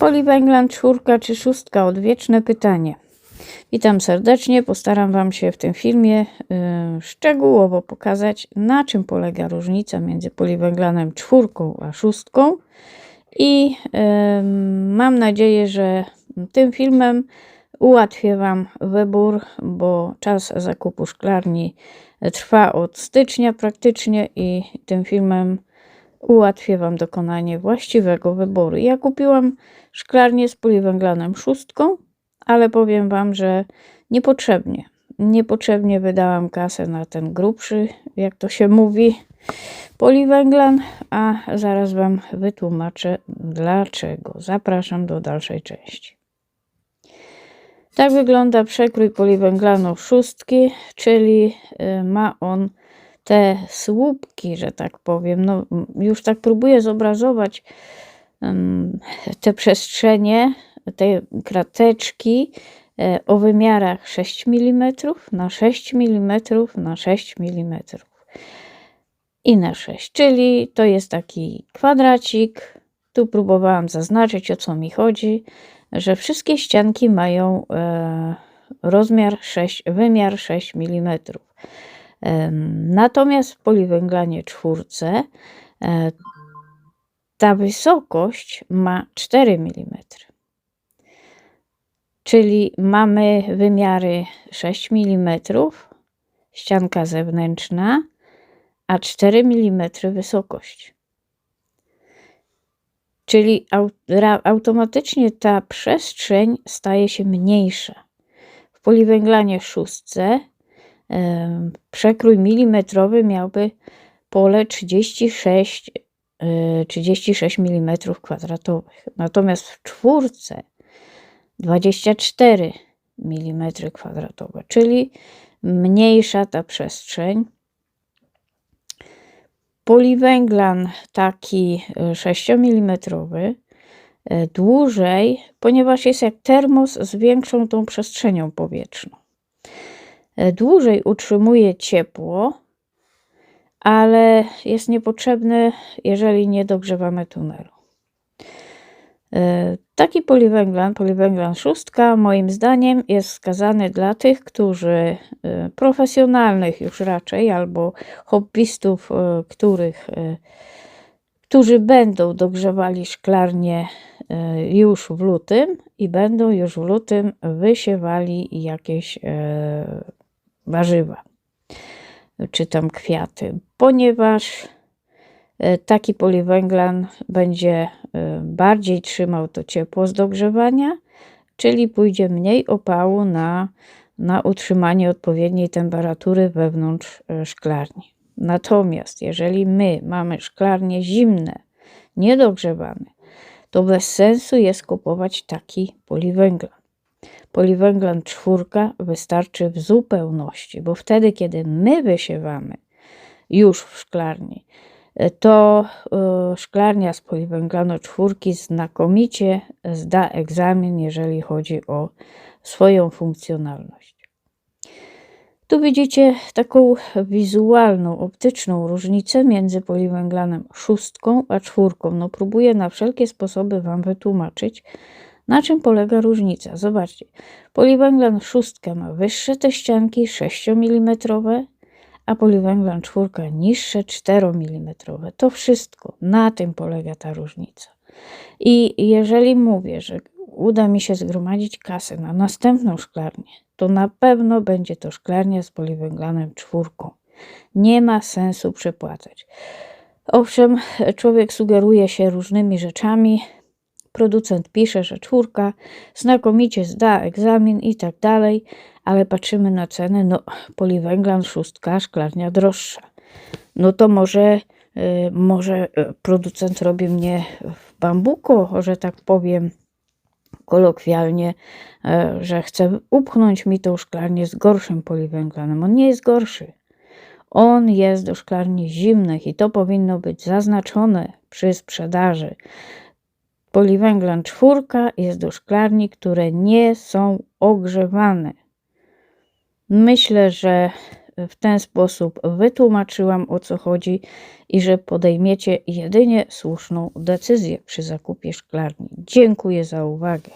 Poliwęglan czwórka czy szóstka? Odwieczne pytanie. Witam serdecznie. Postaram Wam się w tym filmie y, szczegółowo pokazać, na czym polega różnica między poliwęglanem czwórką a szóstką. I y, mam nadzieję, że tym filmem ułatwię Wam wybór, bo czas zakupu szklarni trwa od stycznia praktycznie i tym filmem ułatwię Wam dokonanie właściwego wyboru. Ja kupiłam szklarnię z poliwęglanem szóstką, ale powiem Wam, że niepotrzebnie. Niepotrzebnie wydałam kasę na ten grubszy, jak to się mówi, poliwęglan, a zaraz Wam wytłumaczę dlaczego. Zapraszam do dalszej części. Tak wygląda przekrój poliwęglanu szóstki, czyli y, ma on te słupki, że tak powiem. No, już tak próbuję zobrazować te przestrzenie, te krateczki e, o wymiarach 6 mm na 6 mm na 6 mm i na 6, czyli to jest taki kwadracik. Tu próbowałam zaznaczyć o co mi chodzi, że wszystkie ścianki mają e, rozmiar 6, wymiar 6 mm. Natomiast w poliwęglanie czwórce e, ta wysokość ma 4 mm. Czyli mamy wymiary 6 mm, ścianka zewnętrzna, a 4 mm wysokość. Czyli automatycznie ta przestrzeń staje się mniejsza. W poliwęglanie szóstce przekrój milimetrowy miałby pole 36, 36 mm kwadratowych. Natomiast w czwórce 24 mm kwadratowe, czyli mniejsza ta przestrzeń. Poliwęglan taki 6 mm dłużej, ponieważ jest jak termos z większą tą przestrzenią powietrzną. E, dłużej utrzymuje ciepło, ale jest niepotrzebny, jeżeli nie dogrzewamy tunelu. E, taki poliwęglan, poliwęglan szóstka, moim zdaniem jest wskazany dla tych, którzy e, profesjonalnych już raczej, albo hobbystów, których, którzy będą dogrzewali szklarnię już w lutym i będą już w lutym wysiewali jakieś warzywa czy tam kwiaty, ponieważ e, taki poliwęglan będzie e, bardziej trzymał to ciepło z dogrzewania, czyli pójdzie mniej opału na, na utrzymanie odpowiedniej temperatury wewnątrz e, szklarni. Natomiast jeżeli my mamy szklarnie zimne, niedogrzewane, to bez sensu jest kupować taki poliwęglan poliwęglan czwórka wystarczy w zupełności, bo wtedy, kiedy my wysiewamy już w szklarni, to e, szklarnia z poliwęglanu czwórki znakomicie zda egzamin, jeżeli chodzi o swoją funkcjonalność. Tu widzicie taką wizualną, optyczną różnicę między poliwęglanem szóstką a czwórką. No próbuję na wszelkie sposoby Wam wytłumaczyć, na czym polega różnica? Zobaczcie, poliwęglan szóstka ma wyższe te ścianki 6 mm, a poliwęglan czwórka niższe 4 mm. To wszystko, na tym polega ta różnica. I jeżeli mówię, że uda mi się zgromadzić kasę na następną szklarnię, to na pewno będzie to szklarnia z poliwęglanem czwórką. Nie ma sensu przepłacać. Owszem, człowiek sugeruje się różnymi rzeczami, producent pisze, że czwórka znakomicie zda egzamin i tak dalej, ale patrzymy na ceny, no poliwęglan szóstka, szklarnia droższa. No to może, y, może y, producent robi mnie w bambuko, że tak powiem kolokwialnie, y, że chce upchnąć mi tą szklarnię z gorszym poliwęglanem. On nie jest gorszy. On jest do szklarni zimnych i to powinno być zaznaczone przy sprzedaży. Poliwęglan czwórka jest do szklarni, które nie są ogrzewane. Myślę, że w ten sposób wytłumaczyłam o co chodzi i że podejmiecie jedynie słuszną decyzję przy zakupie szklarni. Dziękuję za uwagę.